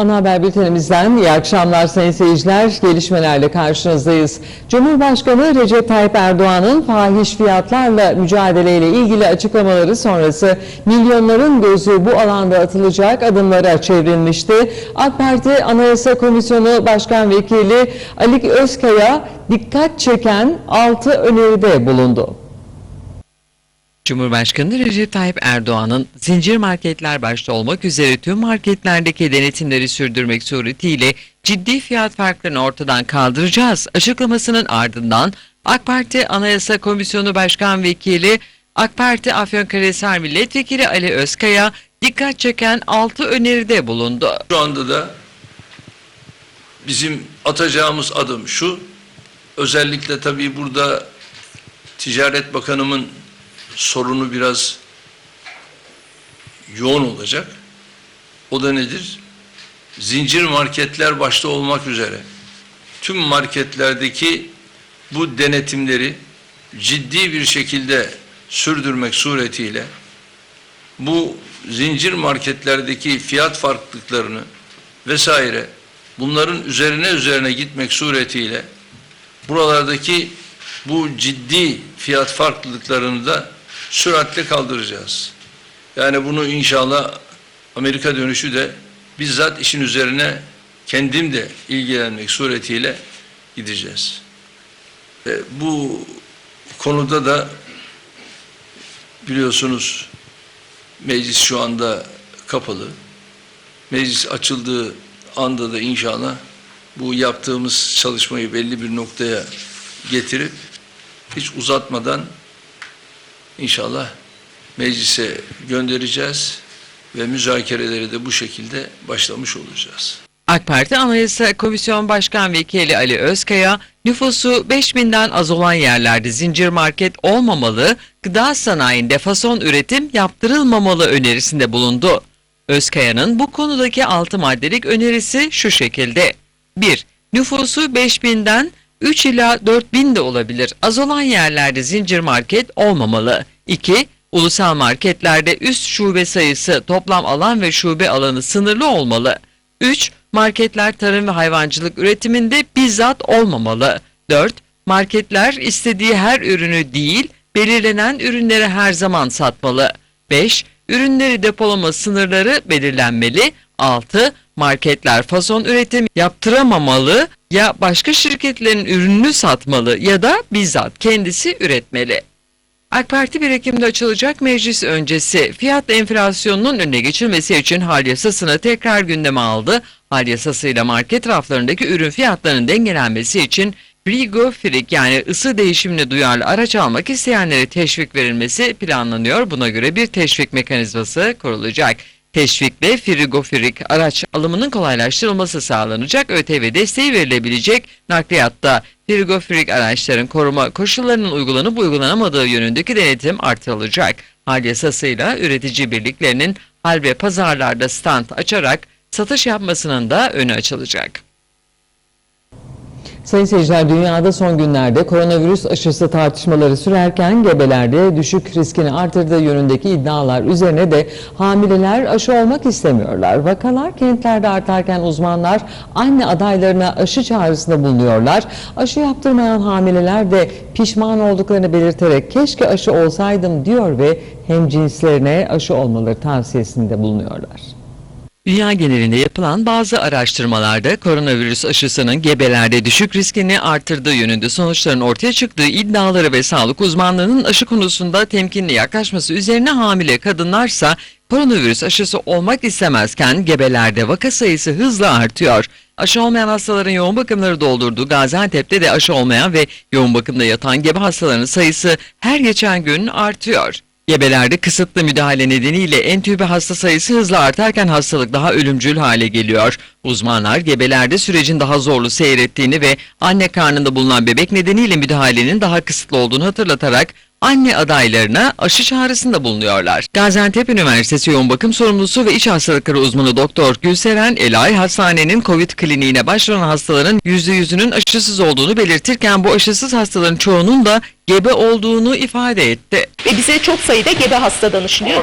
Ana haber bültenimizden iyi akşamlar sayın seyirciler. Gelişmelerle karşınızdayız. Cumhurbaşkanı Recep Tayyip Erdoğan'ın fahiş fiyatlarla mücadeleyle ilgili açıklamaları sonrası milyonların gözü bu alanda atılacak adımlara çevrilmişti. AK Parti Anayasa Komisyonu Başkan Vekili Ali Özkaya dikkat çeken 6 öneride bulundu. Cumhurbaşkanı Recep Tayyip Erdoğan'ın zincir marketler başta olmak üzere tüm marketlerdeki denetimleri sürdürmek suretiyle ciddi fiyat farklarını ortadan kaldıracağız açıklamasının ardından AK Parti Anayasa Komisyonu Başkan Vekili AK Parti Afyonkarahisar Milletvekili Ali Özkaya dikkat çeken 6 öneride bulundu. Şu anda da bizim atacağımız adım şu. Özellikle tabii burada Ticaret Bakanımın sorunu biraz yoğun olacak. O da nedir? Zincir marketler başta olmak üzere tüm marketlerdeki bu denetimleri ciddi bir şekilde sürdürmek suretiyle bu zincir marketlerdeki fiyat farklılıklarını vesaire bunların üzerine üzerine gitmek suretiyle buralardaki bu ciddi fiyat farklılıklarını da süratle kaldıracağız. Yani bunu inşallah Amerika dönüşü de bizzat işin üzerine kendim de ilgilenmek suretiyle gideceğiz. Ve bu konuda da biliyorsunuz Meclis şu anda kapalı. Meclis açıldığı anda da inşallah bu yaptığımız çalışmayı belli bir noktaya getirip hiç uzatmadan inşallah meclise göndereceğiz ve müzakereleri de bu şekilde başlamış olacağız. AK Parti Anayasa Komisyon Başkan Vekili Ali Özkaya, nüfusu 5000'den az olan yerlerde zincir market olmamalı, gıda sanayinde fason üretim yaptırılmamalı önerisinde bulundu. Özkaya'nın bu konudaki 6 maddelik önerisi şu şekilde. 1. Nüfusu 5000'den 3 ila 4000 de olabilir. Az olan yerlerde zincir market olmamalı. 2. Ulusal marketlerde üst şube sayısı, toplam alan ve şube alanı sınırlı olmalı. 3. Marketler tarım ve hayvancılık üretiminde bizzat olmamalı. 4. Marketler istediği her ürünü değil, belirlenen ürünleri her zaman satmalı. 5. Ürünleri depolama sınırları belirlenmeli. 6. Marketler fason üretim yaptıramamalı ya başka şirketlerin ürününü satmalı ya da bizzat kendisi üretmeli. AK Parti 1 Ekim'de açılacak meclis öncesi fiyat enflasyonunun önüne geçilmesi için hal yasasını tekrar gündeme aldı. Hal yasasıyla market raflarındaki ürün fiyatlarının dengelenmesi için Frigo Frik yani ısı değişimine duyarlı araç almak isteyenlere teşvik verilmesi planlanıyor. Buna göre bir teşvik mekanizması kurulacak. Teşvikle frigofirik araç alımının kolaylaştırılması sağlanacak. ÖTV desteği verilebilecek. Nakliyatta frigofirik araçların koruma koşullarının uygulanıp uygulanamadığı yönündeki denetim artırılacak. Hal yasasıyla üretici birliklerinin hal ve pazarlarda stand açarak satış yapmasının da önü açılacak. Sayın seyirciler dünyada son günlerde koronavirüs aşısı tartışmaları sürerken gebelerde düşük riskini artırdığı yönündeki iddialar üzerine de hamileler aşı olmak istemiyorlar. Vakalar kentlerde artarken uzmanlar anne adaylarına aşı çağrısında bulunuyorlar. Aşı yaptırmayan hamileler de pişman olduklarını belirterek keşke aşı olsaydım diyor ve hemcinslerine aşı olmaları tavsiyesinde bulunuyorlar. Dünya genelinde yapılan bazı araştırmalarda koronavirüs aşısının gebelerde düşük riskini artırdığı yönünde sonuçların ortaya çıktığı iddiaları ve sağlık uzmanlarının aşı konusunda temkinli yaklaşması üzerine hamile kadınlarsa koronavirüs aşısı olmak istemezken gebelerde vaka sayısı hızla artıyor. Aşı olmayan hastaların yoğun bakımları doldurduğu Gaziantep'te de aşı olmayan ve yoğun bakımda yatan gebe hastalarının sayısı her geçen gün artıyor. Gebelerde kısıtlı müdahale nedeniyle entübe hasta sayısı hızla artarken hastalık daha ölümcül hale geliyor. Uzmanlar gebelerde sürecin daha zorlu seyrettiğini ve anne karnında bulunan bebek nedeniyle müdahalenin daha kısıtlı olduğunu hatırlatarak anne adaylarına aşı çağrısında bulunuyorlar. Gaziantep Üniversitesi Yoğun Bakım Sorumlusu ve İç Hastalıkları uzmanı Doktor Gülseren Elay, hastanenin COVID kliniğine başvuran hastaların %100'ünün aşısız olduğunu belirtirken bu aşısız hastaların çoğunun da gebe olduğunu ifade etti. Ve bize çok sayıda gebe hasta danışılıyor.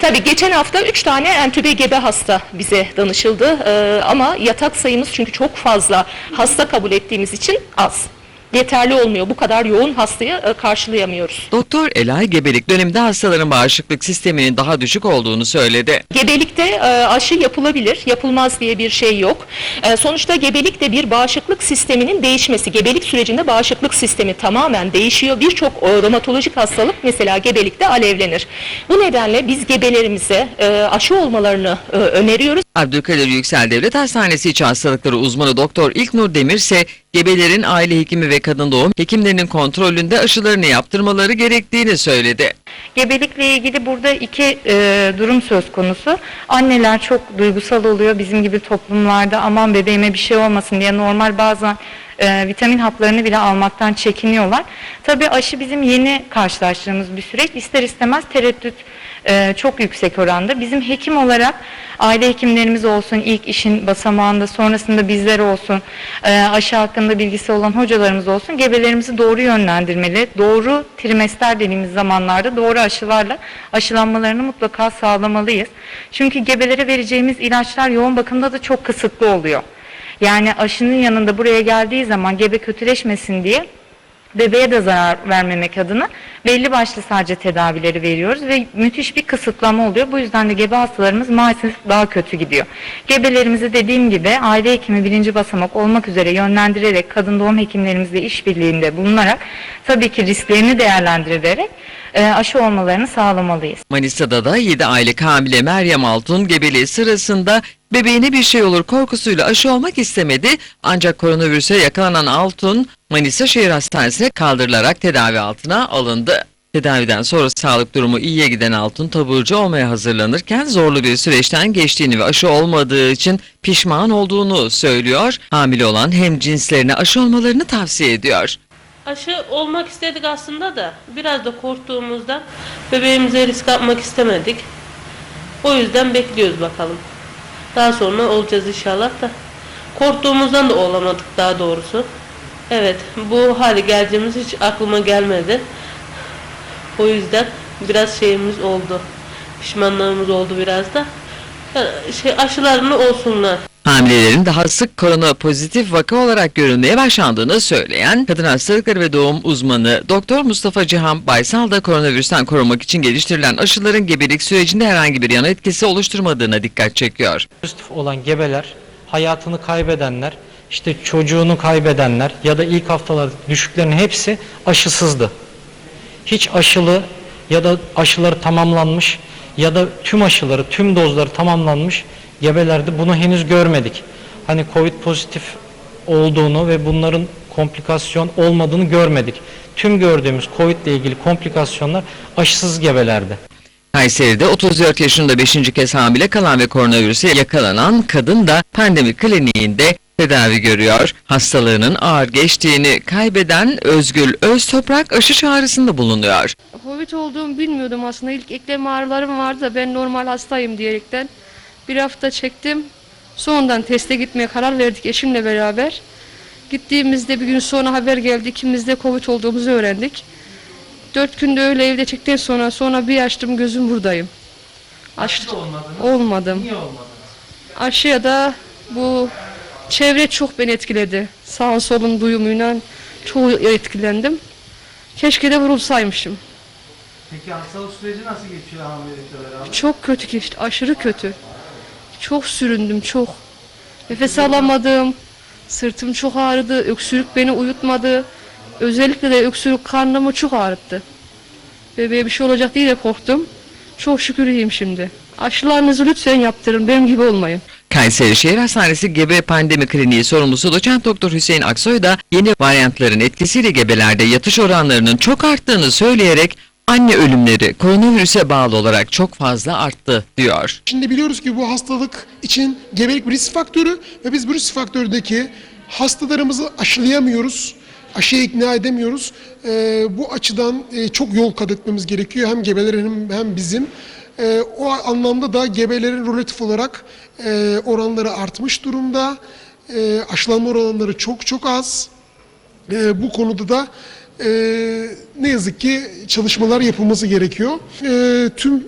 Tabii geçen hafta 3 tane entübe gebe hasta bize danışıldı. Ee, ama yatak sayımız çünkü çok fazla hasta kabul ettiğimiz için az. Yeterli olmuyor. Bu kadar yoğun hastayı e, karşılayamıyoruz. Doktor Elay gebelik döneminde hastaların bağışıklık sisteminin daha düşük olduğunu söyledi. Gebelikte e, aşı yapılabilir, yapılmaz diye bir şey yok. E, sonuçta gebelik de bir bağışıklık sisteminin değişmesi. Gebelik sürecinde bağışıklık sistemi tamamen değişiyor. Birçok romatolojik hastalık mesela gebelikte alevlenir. Bu nedenle biz gebelerimize aşı olmalarını öneriyoruz. Abdülkadir Yüksel Devlet Hastanesi İç Hastalıkları uzmanı Doktor İlknur Demir ise gebelerin aile hekimi ve kadın doğum hekimlerinin kontrolünde aşılarını yaptırmaları gerektiğini söyledi. Gebelikle ilgili burada iki e, durum söz konusu. Anneler çok duygusal oluyor. Bizim gibi toplumlarda aman bebeğime bir şey olmasın diye normal bazen e, vitamin haplarını bile almaktan çekiniyorlar. Tabii aşı bizim yeni karşılaştığımız bir süreç. İster istemez tereddüt e, çok yüksek oranda. Bizim hekim olarak aile hekimlerimiz olsun, ilk işin basamağında sonrasında bizler olsun, e, aşı hakkında bilgisi olan hocalarımız olsun, gebelerimizi doğru yönlendirmeli. Doğru trimester dediğimiz zamanlarda doğru aşılarla aşılanmalarını mutlaka sağlamalıyız. Çünkü gebelere vereceğimiz ilaçlar yoğun bakımda da çok kısıtlı oluyor. Yani aşının yanında buraya geldiği zaman gebe kötüleşmesin diye bebeğe de zarar vermemek adına belli başlı sadece tedavileri veriyoruz ve müthiş bir kısıtlama oluyor. Bu yüzden de gebe hastalarımız maalesef daha kötü gidiyor. Gebelerimizi dediğim gibi aile hekimi birinci basamak olmak üzere yönlendirerek kadın doğum hekimlerimizle işbirliğinde bulunarak tabii ki risklerini değerlendirerek e, aşı olmalarını sağlamalıyız. Manisa'da da 7 aylık hamile Meryem Altun gebeliği sırasında bebeğine bir şey olur korkusuyla aşı olmak istemedi. Ancak koronavirüse yakalanan Altun Manisa Şehir Hastanesi'ne kaldırılarak tedavi altına alındı. Tedaviden sonra sağlık durumu iyiye giden Altun taburcu olmaya hazırlanırken zorlu bir süreçten geçtiğini ve aşı olmadığı için pişman olduğunu söylüyor. Hamile olan hem cinslerine aşı olmalarını tavsiye ediyor. Aşı olmak istedik aslında da biraz da korktuğumuzdan bebeğimize risk atmak istemedik. O yüzden bekliyoruz bakalım. Daha sonra olacağız inşallah da. Korktuğumuzdan da olamadık daha doğrusu. Evet bu hale geleceğimiz hiç aklıma gelmedi. O yüzden biraz şeyimiz oldu. Pişmanlığımız oldu biraz da. Yani şey aşılarını olsunlar. Hamilelerin daha sık korona pozitif vaka olarak görülmeye başlandığını söyleyen kadın hastalıkları ve doğum uzmanı Doktor Mustafa Cihan Baysal da koronavirüsten korunmak için geliştirilen aşıların gebelik sürecinde herhangi bir yan etkisi oluşturmadığına dikkat çekiyor. Pozitif olan gebeler, hayatını kaybedenler, işte çocuğunu kaybedenler ya da ilk haftalar düşüklerin hepsi aşısızdı. Hiç aşılı ya da aşıları tamamlanmış ya da tüm aşıları, tüm dozları tamamlanmış gebelerde bunu henüz görmedik. Hani Covid pozitif olduğunu ve bunların komplikasyon olmadığını görmedik. Tüm gördüğümüz Covid ile ilgili komplikasyonlar aşısız gebelerde. Kayseri'de 34 yaşında 5. kez hamile kalan ve koronavirüse yakalanan kadın da pandemi kliniğinde tedavi görüyor. Hastalığının ağır geçtiğini kaybeden Özgül Öztoprak aşı çağrısında bulunuyor. Covid olduğumu bilmiyordum aslında. İlk eklem ağrılarım vardı da ben normal hastayım diyerekten. Bir hafta çektim. Sonradan teste gitmeye karar verdik eşimle beraber. Gittiğimizde bir gün sonra haber geldi. İkimiz de Covid olduğumuzu öğrendik. Dört günde öyle evde çektikten sonra sonra bir açtım gözüm buradayım. Açtı. Olmadım. Niye olmadı? Aşıya da bu çevre çok beni etkiledi. Sağın solun duyumuyla çoğu etkilendim. Keşke de vurulsaymışım. Peki hastalık süreci nasıl geçiyor hamilelikle beraber? Çok kötü geçti, aşırı kötü. Çok süründüm, çok. Nefes alamadım, sırtım çok ağrıdı, öksürük beni uyutmadı. Özellikle de öksürük karnımı çok ağrıttı. Bebeğe bir şey olacak diye de korktum. Çok şükür iyiyim şimdi. Aşılarınızı lütfen yaptırın, benim gibi olmayın. Kayseri Şehir Hastanesi Gebe Pandemi Kliniği sorumlusu doçent doktor Hüseyin Aksoy da yeni varyantların etkisiyle gebelerde yatış oranlarının çok arttığını söyleyerek anne ölümleri koronavirüse bağlı olarak çok fazla arttı diyor. Şimdi biliyoruz ki bu hastalık için gebelik bir risk faktörü ve biz bu risk faktöründeki hastalarımızı aşılayamıyoruz. aşıya ikna edemiyoruz. E, bu açıdan e, çok yol kat etmemiz gerekiyor. Hem gebelerin hem bizim. E, o anlamda da gebelerin relatif olarak e, oranları artmış durumda. E, aşılanma oranları çok çok az. E, bu konuda da e, ne yazık ki çalışmalar yapılması gerekiyor. E, tüm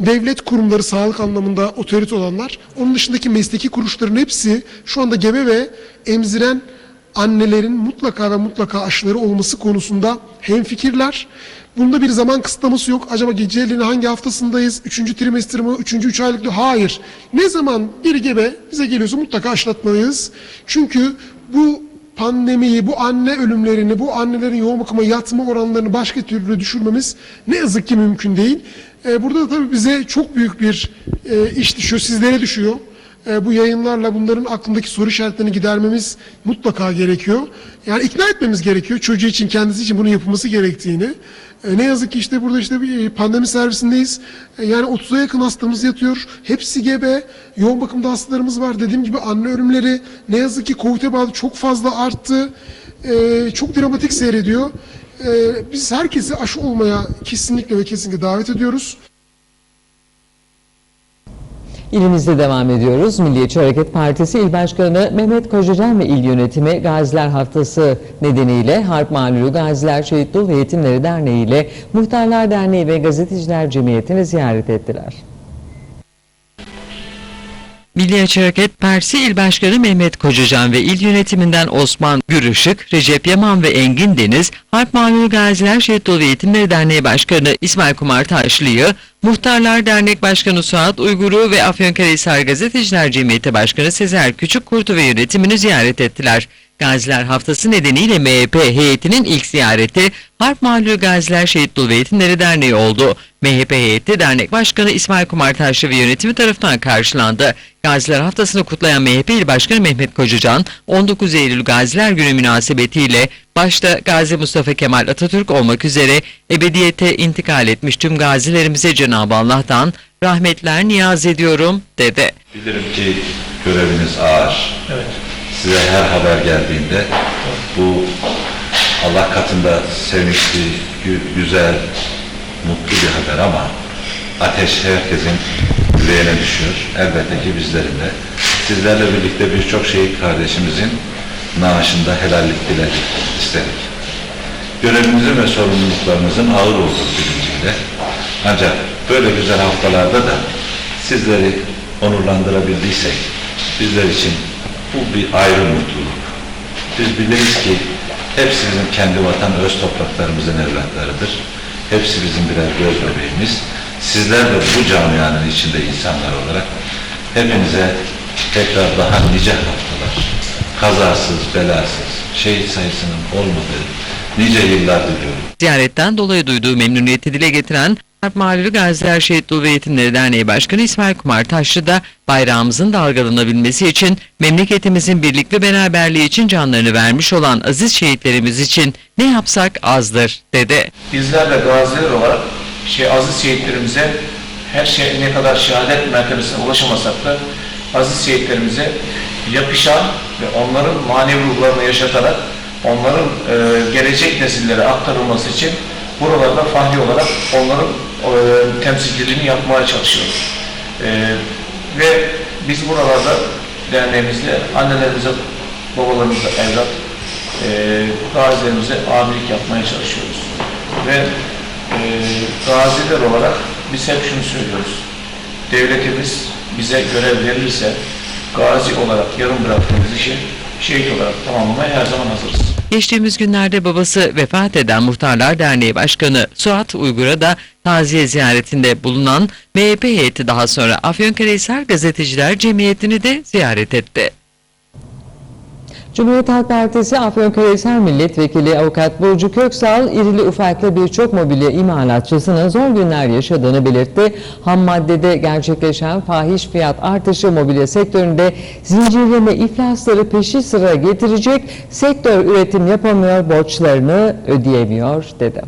devlet kurumları sağlık anlamında otorite olanlar, onun dışındaki mesleki kuruluşların hepsi şu anda gebe ve emziren annelerin mutlaka ve mutlaka aşıları olması konusunda hemfikirler. Bunda bir zaman kısıtlaması yok. Acaba geceliğin hangi haftasındayız? Üçüncü trimester mi? Üçüncü üç aylık mı? Hayır. Ne zaman bir gebe bize geliyorsa mutlaka aşılatmalıyız. Çünkü bu pandemiyi, bu anne ölümlerini, bu annelerin yoğun bakıma yatma oranlarını başka türlü düşürmemiz ne yazık ki mümkün değil. Ee, burada da tabii bize çok büyük bir e, iş düşüyor, sizlere düşüyor. Ee, bu yayınlarla bunların aklındaki soru işaretlerini gidermemiz mutlaka gerekiyor. Yani ikna etmemiz gerekiyor çocuğu için, kendisi için bunun yapılması gerektiğini. Ee, ne yazık ki işte burada işte bir pandemi servisindeyiz. Ee, yani 30'a yakın hastamız yatıyor. Hepsi gebe. Yoğun bakımda hastalarımız var. Dediğim gibi anne ölümleri ne yazık ki COVID'e bağlı çok fazla arttı. Ee, çok dramatik seyrediyor. Ee, biz herkesi aşı olmaya kesinlikle ve kesinlikle davet ediyoruz. İlimizde devam ediyoruz. Milliyetçi Hareket Partisi İl Başkanı Mehmet Kocacan ve İl Yönetimi Gaziler Haftası nedeniyle Harp Mağlulu Gaziler Şehit Dul ve Yetimleri Derneği ile Muhtarlar Derneği ve Gazeteciler Cemiyeti'ni ziyaret ettiler. Milliyetçi Hareket Partisi İl Başkanı Mehmet Kocacan ve il yönetiminden Osman Gürışık, Recep Yaman ve Engin Deniz, Harp Mağlul Gaziler Şehit Dolu Eğitimleri Derneği Başkanı İsmail Kumar Taşlı'yı, Muhtarlar Dernek Başkanı Suat Uygur'u ve Afyonkarahisar Gazeteciler Cemiyeti Başkanı Sezer Küçükkurt'u ve yönetimini ziyaret ettiler. Gaziler Haftası nedeniyle MHP heyetinin ilk ziyareti Harp Mağlul Gaziler Şehit Dul ve Yetimleri Derneği oldu. MHP heyeti dernek başkanı İsmail Kumar Taşlı ve yönetimi tarafından karşılandı. Gaziler Haftası'nı kutlayan MHP İl Başkanı Mehmet Kocacan, 19 Eylül Gaziler Günü münasebetiyle başta Gazi Mustafa Kemal Atatürk olmak üzere ebediyete intikal etmiş tüm gazilerimize Cenab-ı Allah'tan rahmetler niyaz ediyorum dedi. Bilirim ki göreviniz ağır. Size her haber geldiğinde bu Allah katında sevinçli, gü- güzel, mutlu bir haber ama ateş herkesin yüreğine düşüyor. Elbette ki bizlerin de. Sizlerle birlikte birçok şehit kardeşimizin naaşında helallik diledik, istedik. Görevinizin ve sorumluluklarınızın ağır olduğu bilinciyle ancak böyle güzel haftalarda da sizleri onurlandırabildiysek bizler için bu bir ayrı mutluluk. Biz biliriz ki hepsi bizim kendi vatan öz topraklarımızın evlatlarıdır. Hepsi bizim birer göz bebeğimiz. Sizler de bu camianın içinde insanlar olarak hepinize tekrar daha nice haftalar, kazasız, belasız, şehit sayısının olmadığı nice yıllar diliyorum. Ziyaretten dolayı duyduğu memnuniyeti dile getiren Harp Mağlulu Gaziler Şehit Dul ve Yetimleri Derneği Başkanı İsmail Kumar Taşlı da bayrağımızın dalgalanabilmesi için memleketimizin birlik ve beraberliği için canlarını vermiş olan aziz şehitlerimiz için ne yapsak azdır dedi. bizler de gaziler olarak şey aziz şehitlerimize her şey ne kadar şehadet mertebesine ulaşamasak da aziz şehitlerimize yapışan ve onların manevi ruhlarını yaşatarak onların e, gelecek nesillere aktarılması için buralarda fahri olarak onların e, temsilciliğini yapmaya çalışıyoruz. E, ve biz buralarda derneğimizle annelerimize, babalarımıza evlat, e, gazilerimize abilik yapmaya çalışıyoruz. Ve e, gaziler olarak biz hep şunu söylüyoruz. Devletimiz bize görev verirse gazi olarak yarım bıraktığımız işi şehit olarak tamamlamaya her zaman hazırız. Geçtiğimiz günlerde babası vefat eden Muhtarlar Derneği Başkanı Suat Uygur'a da taziye ziyaretinde bulunan MHP heyeti daha sonra Afyonkarahisar Gazeteciler Cemiyeti'ni de ziyaret etti. Cumhuriyet Halk Partisi Afyonkarahisar Milletvekili Avukat Burcu Köksal, irili ufaklı birçok mobilya imalatçısının zor günler yaşadığını belirtti. Ham maddede gerçekleşen fahiş fiyat artışı mobilya sektöründe zincirleme iflasları peşi sıra getirecek, sektör üretim yapamıyor, borçlarını ödeyemiyor dedi.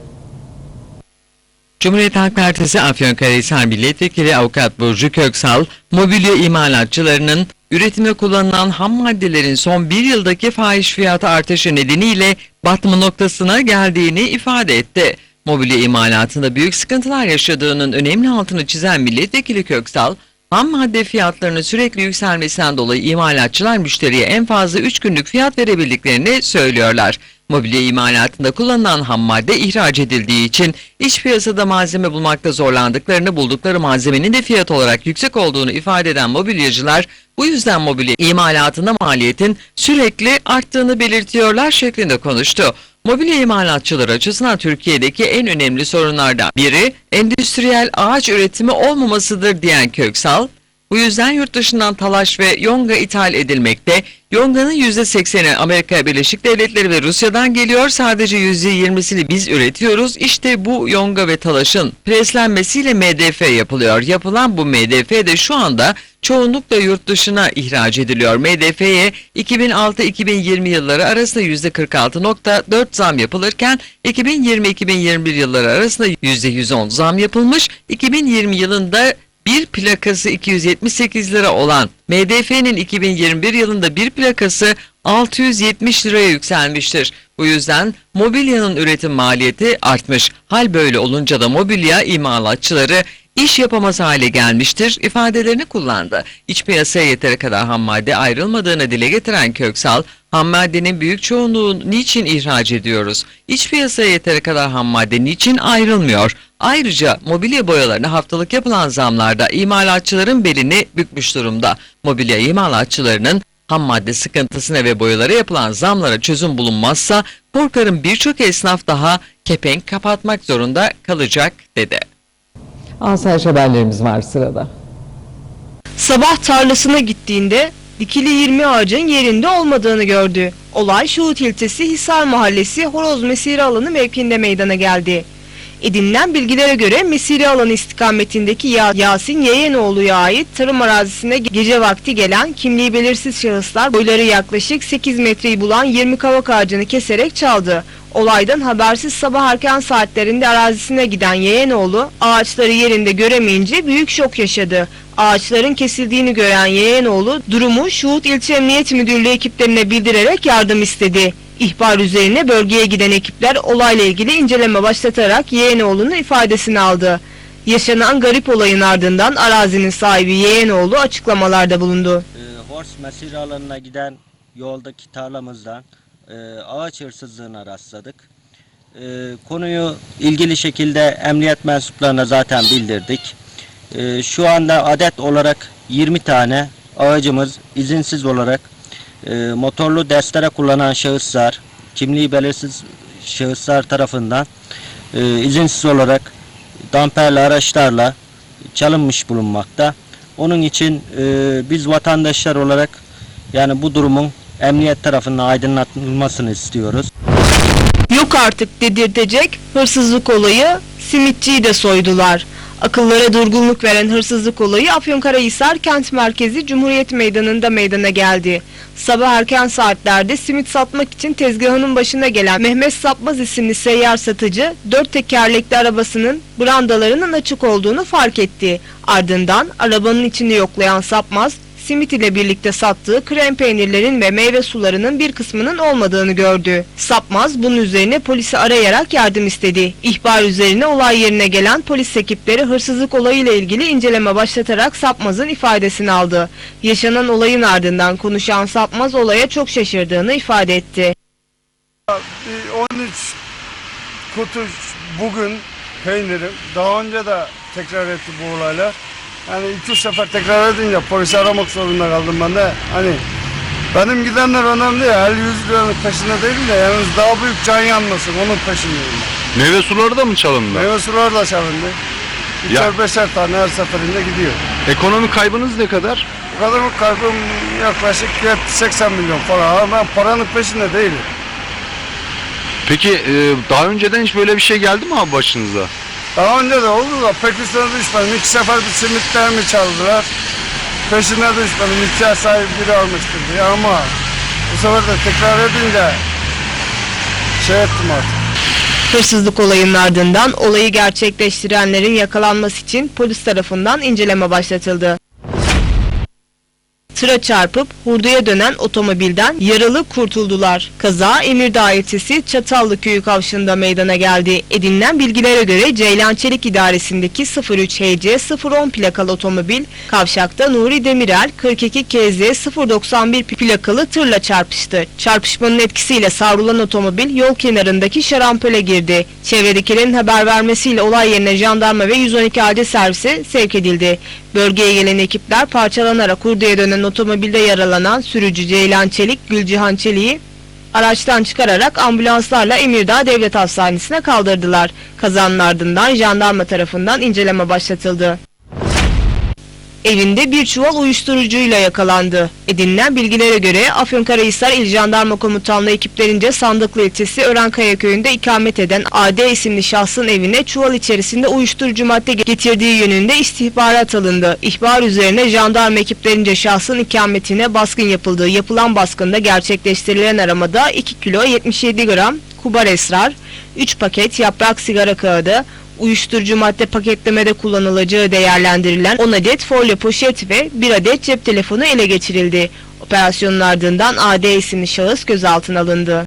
Cumhuriyet Halk Partisi Afyonkarahisar Milletvekili Avukat Burcu Köksal, mobilya imalatçılarının Üretime kullanılan ham maddelerin son bir yıldaki fahiş fiyatı artışı nedeniyle batma noktasına geldiğini ifade etti. Mobilya imalatında büyük sıkıntılar yaşadığının önemli altını çizen milletvekili Köksal, ham madde fiyatlarının sürekli yükselmesinden dolayı imalatçılar müşteriye en fazla 3 günlük fiyat verebildiklerini söylüyorlar. Mobilya imalatında kullanılan ham madde ihraç edildiği için iç piyasada malzeme bulmakta zorlandıklarını buldukları malzemenin de fiyat olarak yüksek olduğunu ifade eden mobilyacılar bu yüzden mobilya imalatında maliyetin sürekli arttığını belirtiyorlar şeklinde konuştu. Mobilya imalatçıları açısından Türkiye'deki en önemli sorunlardan biri endüstriyel ağaç üretimi olmamasıdır diyen Köksal, bu yüzden yurt dışından talaş ve yonga ithal edilmekte. Yonganın %80'i Amerika Birleşik Devletleri ve Rusya'dan geliyor. Sadece %20'sini biz üretiyoruz. İşte bu yonga ve talaşın preslenmesiyle MDF yapılıyor. Yapılan bu MDF de şu anda çoğunlukla yurt dışına ihraç ediliyor. MDF'ye 2006-2020 yılları arasında %46.4 zam yapılırken 2020-2021 yılları arasında %110 zam yapılmış. 2020 yılında bir plakası 278 lira olan MDF'nin 2021 yılında bir plakası 670 liraya yükselmiştir. Bu yüzden mobilyanın üretim maliyeti artmış. Hal böyle olunca da mobilya imalatçıları iş yapamaz hale gelmiştir ifadelerini kullandı. İç piyasaya yeteri kadar ham madde ayrılmadığını dile getiren Köksal, ham maddenin büyük çoğunluğunu niçin ihraç ediyoruz? İç piyasaya yeteri kadar ham madde niçin ayrılmıyor? Ayrıca mobilya boyalarına haftalık yapılan zamlarda imalatçıların belini bükmüş durumda. Mobilya imalatçılarının ham madde sıkıntısına ve boyalara yapılan zamlara çözüm bulunmazsa korkarım birçok esnaf daha kepenk kapatmak zorunda kalacak dedi. Asayiş haberlerimiz var sırada. Sabah tarlasına gittiğinde dikili 20 ağacın yerinde olmadığını gördü. Olay Şuhut ilçesi Hisar Mahallesi Horoz Mesire Alanı mevkinde meydana geldi. Edinilen bilgilere göre Mesire Alanı istikametindeki Ya- Yasin Yeğenoğlu'ya ait tarım arazisine gece vakti gelen kimliği belirsiz şahıslar boyları yaklaşık 8 metreyi bulan 20 kavak ağacını keserek çaldı. Olaydan habersiz sabah erken saatlerinde arazisine giden Yeğenoğlu ağaçları yerinde göremeyince büyük şok yaşadı. Ağaçların kesildiğini gören Yeğenoğlu durumu Şuhut İlçe Emniyet Müdürlüğü ekiplerine bildirerek yardım istedi. İhbar üzerine bölgeye giden ekipler olayla ilgili inceleme başlatarak Yeğenoğlu'nun ifadesini aldı. Yaşanan garip olayın ardından arazinin sahibi Yeğenoğlu açıklamalarda bulundu. e, Hors mesire alanına giden yoldaki tarlamızdan e, ağaç hırsızlığına rastladık. E, konuyu ilgili şekilde emniyet mensuplarına zaten bildirdik. E, şu anda adet olarak 20 tane ağacımız izinsiz olarak e, motorlu destere kullanan şahıslar, kimliği belirsiz şahıslar tarafından e, izinsiz olarak damperli araçlarla çalınmış bulunmakta. Onun için e, biz vatandaşlar olarak yani bu durumun emniyet tarafından aydınlatılmasını istiyoruz. Yok artık dedirtecek hırsızlık olayı simitçiyi de soydular. Akıllara durgunluk veren hırsızlık olayı Afyonkarahisar kent merkezi Cumhuriyet Meydanı'nda meydana geldi. Sabah erken saatlerde simit satmak için tezgahının başına gelen Mehmet Sapmaz isimli seyyar satıcı dört tekerlekli arabasının brandalarının açık olduğunu fark etti. Ardından arabanın içini yoklayan Sapmaz simit ile birlikte sattığı krem peynirlerin ve meyve sularının bir kısmının olmadığını gördü. Sapmaz bunun üzerine polisi arayarak yardım istedi. İhbar üzerine olay yerine gelen polis ekipleri hırsızlık olayıyla ilgili inceleme başlatarak Sapmaz'ın ifadesini aldı. Yaşanan olayın ardından konuşan Sapmaz olaya çok şaşırdığını ifade etti. Bir 13 kutu bugün peynirim. Daha önce de tekrar etti bu olaylar. Yani iki üç sefer tekrar edince polisi aramak zorunda kaldım ben de. Hani benim gidenler önemli değil. 50 100 liranın peşinde değilim de yalnız daha büyük can yanmasın onun peşindeyim. Meyve suları da mı çalındı? Meyve suları da çalındı. Ya- Üçer beşer tane her seferinde gidiyor. Ekonomik kaybınız ne kadar? Bu kadar kaybım yaklaşık 80 milyon falan. Ama ben paranın peşinde değilim. Peki e, daha önceden hiç böyle bir şey geldi mi abi başınıza? Daha önce de oldu da pek üstüne düşmedim. İki sefer bir simitlerimi çaldılar. Peşine düşmedim. İhtiyaç sahibi biri almıştır diye ama bu sefer de tekrar edince şey ettim artık. Hırsızlık olayının ardından olayı gerçekleştirenlerin yakalanması için polis tarafından inceleme başlatıldı. Tıra çarpıp hurdaya dönen otomobilden yaralı kurtuldular. Kaza Emirdağ ilçesi Çatallı köyü kavşağında meydana geldi. Edinilen bilgilere göre Ceylan Çelik idaresindeki 03 HC 010 plakalı otomobil kavşakta Nuri Demirel 42 KZ 091 plakalı tırla çarpıştı. Çarpışmanın etkisiyle savrulan otomobil yol kenarındaki şarampole girdi. Çevredekilerin haber vermesiyle olay yerine jandarma ve 112 acil servise sevk edildi. Bölgeye gelen ekipler parçalanarak hurdaya dönen otomobilde yaralanan sürücü Ceylan Çelik, Gülcihan Çelik'i araçtan çıkararak ambulanslarla Emirdağ Devlet Hastanesi'ne kaldırdılar. Kazanın ardından jandarma tarafından inceleme başlatıldı. Evinde bir çuval uyuşturucuyla yakalandı. Edinilen bilgilere göre Afyonkarahisar İl Jandarma Komutanlığı ekiplerince Sandıklı ilçesi Örenkaya köyünde ikamet eden AD isimli şahsın evine çuval içerisinde uyuşturucu madde getirdiği yönünde istihbarat alındı. İhbar üzerine jandarma ekiplerince şahsın ikametine baskın yapıldı. Yapılan baskında gerçekleştirilen aramada 2 kilo 77 gram kubar esrar, 3 paket yaprak sigara kağıdı, uyuşturucu madde paketlemede kullanılacağı değerlendirilen 10 adet folyo poşet ve 1 adet cep telefonu ele geçirildi. Operasyonun ardından AD isimli şahıs gözaltına alındı.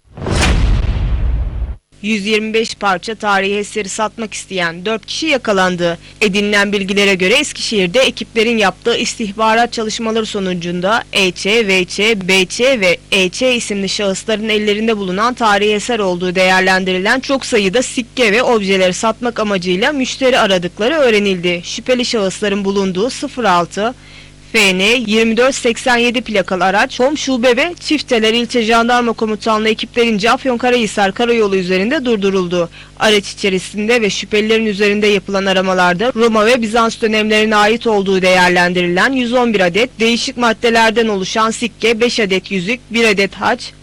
125 parça tarihi eseri satmak isteyen 4 kişi yakalandı. Edinilen bilgilere göre Eskişehir'de ekiplerin yaptığı istihbarat çalışmaları sonucunda EÇ, VÇ, BÇ ve EÇ isimli şahısların ellerinde bulunan tarihi eser olduğu değerlendirilen çok sayıda sikke ve objeleri satmak amacıyla müşteri aradıkları öğrenildi. Şüpheli şahısların bulunduğu 06 FN 2487 plakalı araç Hom Şube ve Çifteler İlçe Jandarma Komutanlığı ekiplerince Afyonkarahisar Karayolu üzerinde durduruldu. Araç içerisinde ve şüphelilerin üzerinde yapılan aramalarda Roma ve Bizans dönemlerine ait olduğu değerlendirilen 111 adet değişik maddelerden oluşan sikke, 5 adet yüzük, 1 adet haç,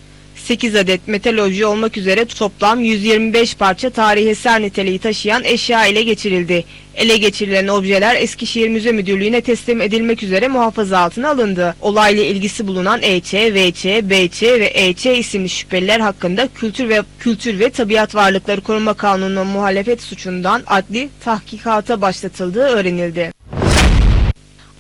8 adet metal obje olmak üzere toplam 125 parça tarihi eser niteliği taşıyan eşya ele geçirildi. Ele geçirilen objeler Eskişehir Müze Müdürlüğü'ne teslim edilmek üzere muhafaza altına alındı. Olayla ilgisi bulunan EÇ, VÇ, BÇ ve EÇ isimli şüpheliler hakkında kültür ve kültür ve tabiat varlıkları koruma kanununa muhalefet suçundan adli tahkikata başlatıldığı öğrenildi.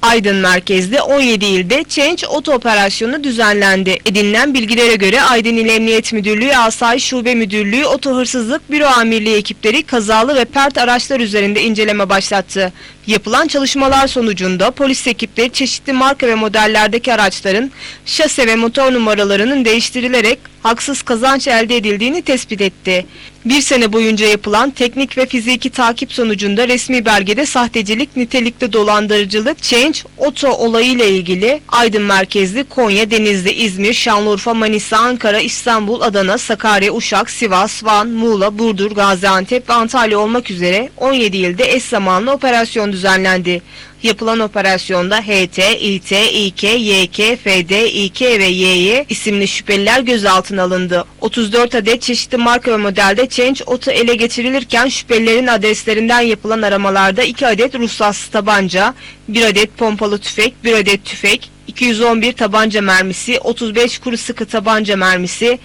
Aydın merkezli 17 ilde Change Oto operasyonu düzenlendi. Edinilen bilgilere göre Aydın İl Emniyet Müdürlüğü, Asayiş Şube Müdürlüğü, Oto Hırsızlık Büro Amirliği ekipleri kazalı ve pert araçlar üzerinde inceleme başlattı. Yapılan çalışmalar sonucunda polis ekipleri çeşitli marka ve modellerdeki araçların şase ve motor numaralarının değiştirilerek haksız kazanç elde edildiğini tespit etti. Bir sene boyunca yapılan teknik ve fiziki takip sonucunda resmi belgede sahtecilik, nitelikli dolandırıcılık, change, oto olayıyla ilgili Aydın merkezli Konya, Denizli, İzmir, Şanlıurfa, Manisa, Ankara, İstanbul, Adana, Sakarya, Uşak, Sivas, Van, Muğla, Burdur, Gaziantep ve Antalya olmak üzere 17 ilde eş zamanlı operasyon düzenlendi. Yapılan operasyonda HT, İT, İK, YK, FD, İK ve YY isimli şüpheliler gözaltına alındı. 34 adet çeşitli marka ve modelde Change Oto ele geçirilirken şüphelilerin adreslerinden yapılan aramalarda 2 adet ruhsatsız tabanca, 1 adet pompalı tüfek, 1 adet tüfek, 211 tabanca mermisi, 35 kuru sıkı tabanca mermisi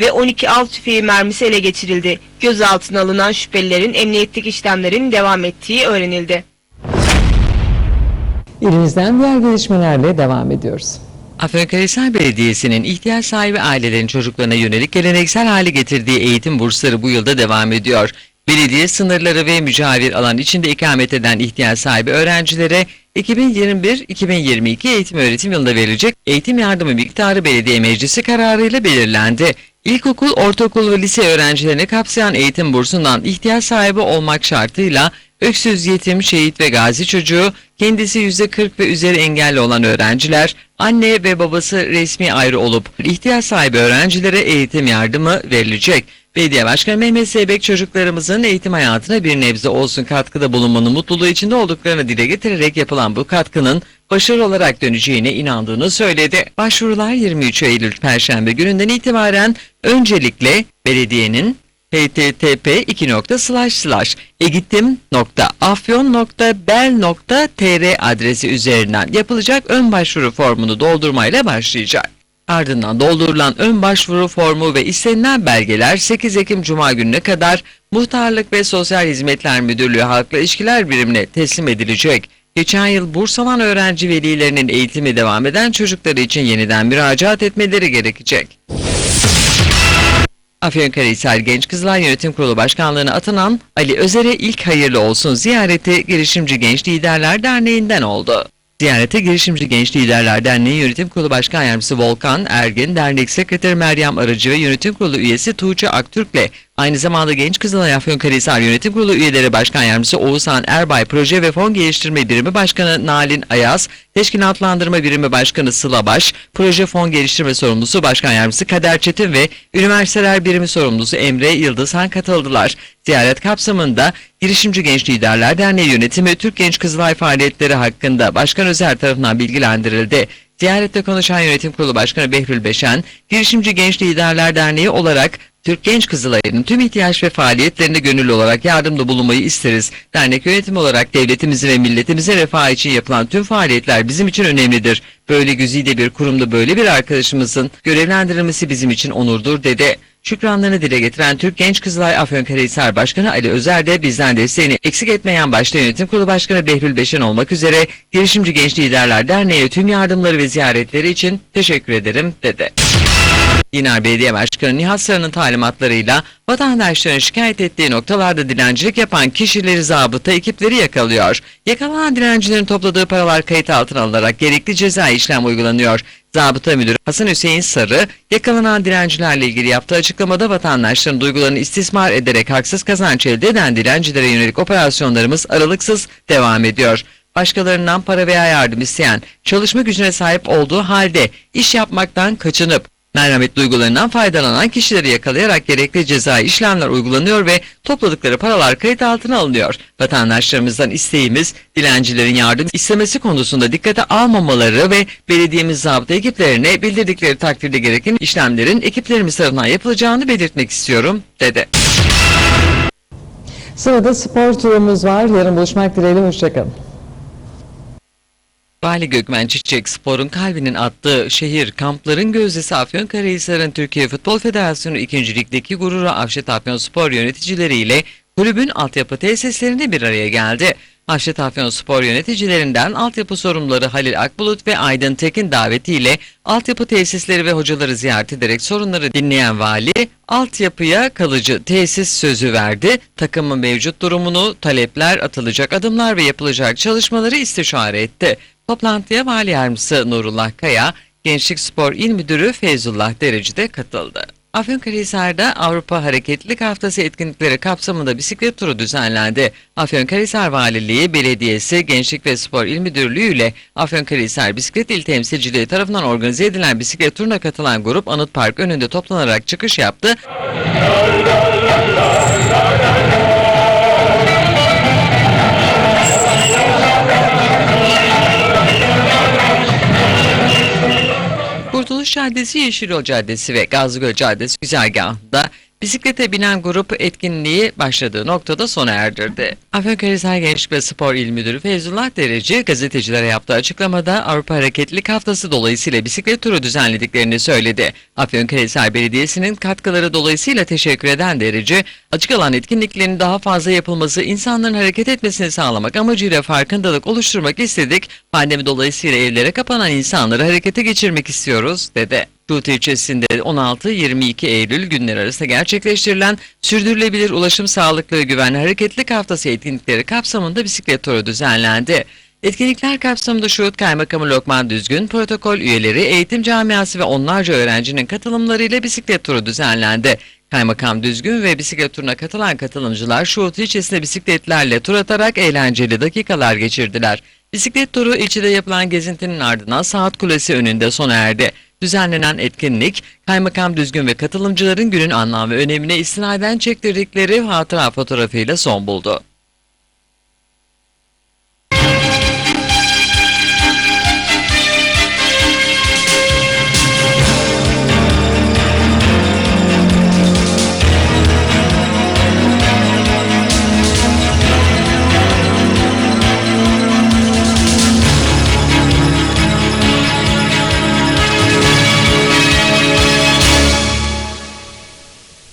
ve 12 av tüfeği mermisi ele geçirildi. Gözaltına alınan şüphelilerin emniyetteki işlemlerin devam ettiği öğrenildi. İlimizden diğer gelişmelerle devam ediyoruz. Afyonkarahisar Belediyesi'nin ihtiyaç sahibi ailelerin çocuklarına yönelik geleneksel hale getirdiği eğitim bursları bu yılda devam ediyor. Belediye sınırları ve mücavir alan içinde ikamet eden ihtiyaç sahibi öğrencilere 2021-2022 eğitim öğretim yılında verilecek eğitim yardımı miktarı belediye meclisi kararıyla belirlendi. İlkokul, ortaokul ve lise öğrencilerini kapsayan eğitim bursundan ihtiyaç sahibi olmak şartıyla öksüz, yetim, şehit ve gazi çocuğu, kendisi %40 ve üzeri engelli olan öğrenciler, anne ve babası resmi ayrı olup ihtiyaç sahibi öğrencilere eğitim yardımı verilecek. Belediye Başkanı Mehmet Zeybek çocuklarımızın eğitim hayatına bir nebze olsun katkıda bulunmanın mutluluğu içinde olduklarını dile getirerek yapılan bu katkının başarı olarak döneceğine inandığını söyledi. Başvurular 23 Eylül Perşembe gününden itibaren öncelikle belediyenin http egitim.afyon.bel.tr adresi üzerinden yapılacak ön başvuru formunu doldurmayla başlayacak. Ardından doldurulan ön başvuru formu ve istenilen belgeler 8 Ekim Cuma gününe kadar Muhtarlık ve Sosyal Hizmetler Müdürlüğü Halkla İlişkiler Birimine teslim edilecek. geçen yıl burs alan öğrenci velilerinin eğitimi devam eden çocukları için yeniden müracaat etmeleri gerekecek. Afyonkarahisar Genç Kızlar Yönetim Kurulu Başkanlığı'na atanan Ali Özer'e ilk hayırlı olsun ziyareti Girişimci Genç Liderler Derneği'nden oldu. Ziyarete Girişimci Genç Liderler Derneği Yönetim Kurulu Başkan Yardımcısı Volkan Ergin, Dernek Sekreteri Meryem Arıcı ve Yönetim Kurulu üyesi Tuğçe Aktürk'le aynı zamanda Genç Kızılay Afyonkarahisar Yönetim Kurulu üyeleri Başkan Yardımcısı Oğuzhan Erbay, Proje ve Fon Geliştirme Birimi Başkanı Nalin Ayaz, Teşkilatlandırma Birimi Başkanı Sıla Baş, Proje Fon Geliştirme Sorumlusu Başkan Yardımcısı Kader Çetin ve Üniversiteler Birimi Sorumlusu Emre Yıldızhan katıldılar. Ziyaret kapsamında Girişimci Genç Liderler Derneği yönetimi Türk Genç Kızılay faaliyetleri hakkında Başkan Özer tarafından bilgilendirildi. Ziyarette konuşan Yönetim Kurulu Başkanı Behlül Beşen, Girişimci Genç Liderler Derneği olarak Türk Genç Kızılay'ın tüm ihtiyaç ve faaliyetlerinde gönüllü olarak yardımda bulunmayı isteriz. Dernek yönetimi olarak devletimizi ve milletimize refah için yapılan tüm faaliyetler bizim için önemlidir. Böyle güzide bir kurumda böyle bir arkadaşımızın görevlendirilmesi bizim için onurdur dedi. Şükranlarını dile getiren Türk Genç Kızılay Afyonkarahisar Başkanı Ali Özer de bizden desteğini eksik etmeyen başta Yönetim Kurulu Başkanı Behlül Beşen olmak üzere Girişimci Genç Liderler Derneği'ye tüm yardımları ve ziyaretleri için teşekkür ederim dedi. Dinar Belediye Başkanı Nihat Sarı'nın talimatlarıyla vatandaşların şikayet ettiği noktalarda dilencilik yapan kişileri zabıta ekipleri yakalıyor. Yakalanan dilencilerin topladığı paralar kayıt altına alınarak gerekli ceza işlem uygulanıyor. Zabıta Müdürü Hasan Hüseyin Sarı, yakalanan dilencilerle ilgili yaptığı açıklamada vatandaşların duygularını istismar ederek haksız kazanç elde eden dilencilere yönelik operasyonlarımız aralıksız devam ediyor. Başkalarından para veya yardım isteyen, çalışma gücüne sahip olduğu halde iş yapmaktan kaçınıp merhamet duygularından faydalanan kişileri yakalayarak gerekli cezai işlemler uygulanıyor ve topladıkları paralar kayıt altına alınıyor. Vatandaşlarımızdan isteğimiz dilencilerin yardım istemesi konusunda dikkate almamaları ve belediyemiz zabıta ekiplerine bildirdikleri takdirde gereken işlemlerin ekiplerimiz tarafından yapılacağını belirtmek istiyorum dedi. Sırada spor turumuz var. Yarın buluşmak dileğiyle. Hoşçakalın. Vali Gökmen Çiçek Spor'un kalbinin attığı şehir kampların gözdesi Afyonkarahisar'ın Türkiye Futbol Federasyonu 2. Lig'deki gururu Afşet Afyon Spor yöneticileriyle kulübün altyapı tesislerinde bir araya geldi. Afşet Afyon Spor yöneticilerinden altyapı sorumluları Halil Akbulut ve Aydın Tekin davetiyle altyapı tesisleri ve hocaları ziyaret ederek sorunları dinleyen vali altyapıya kalıcı tesis sözü verdi. Takımın mevcut durumunu, talepler, atılacak adımlar ve yapılacak çalışmaları istişare etti. Toplantıya Vali Yardımcısı Nurullah Kaya, Gençlik Spor İl Müdürü Feyzullah Dereci de katıldı. Afyonkarahisar'da Avrupa Hareketlilik Haftası etkinlikleri kapsamında bisiklet turu düzenlendi. Afyonkarahisar Valiliği, Belediyesi, Gençlik ve Spor İl Müdürlüğü ile Afyonkarahisar Bisiklet İl Temsilciliği tarafından organize edilen bisiklet turuna katılan grup Anıt Park önünde toplanarak çıkış yaptı. Caddesi, Yeşilyol Caddesi ve Gazlıgöl Caddesi güzergahında bisiklete binen grup etkinliği başladığı noktada sona erdirdi. Afyonkarahisar Gençlik ve Spor İl Müdürü Feyzullah Dereci gazetecilere yaptığı açıklamada Avrupa Hareketlilik Haftası dolayısıyla bisiklet turu düzenlediklerini söyledi. Afyonkarahisar Belediyesi'nin katkıları dolayısıyla teşekkür eden Dereci, açık alan etkinliklerinin daha fazla yapılması, insanların hareket etmesini sağlamak amacıyla farkındalık oluşturmak istedik. Pandemi dolayısıyla evlere kapanan insanları harekete geçirmek istiyoruz, dedi. Şuhut ilçesinde 16-22 Eylül günleri arasında gerçekleştirilen Sürdürülebilir Ulaşım Sağlıklı ve Güvenli Hareketlilik Haftası etkinlikleri kapsamında bisiklet turu düzenlendi. Etkinlikler kapsamında Şuhut Kaymakamı Lokman Düzgün, protokol üyeleri, eğitim camiası ve onlarca öğrencinin katılımlarıyla bisiklet turu düzenlendi. Kaymakam Düzgün ve bisiklet turuna katılan katılımcılar Şuhut ilçesinde bisikletlerle tur atarak eğlenceli dakikalar geçirdiler. Bisiklet turu ilçede yapılan gezintinin ardından Saat Kulesi önünde sona erdi. Düzenlenen etkinlik, Kaymakam Düzgün ve katılımcıların günün anlam ve önemine istinaden çektirdikleri hatıra fotoğrafıyla son buldu.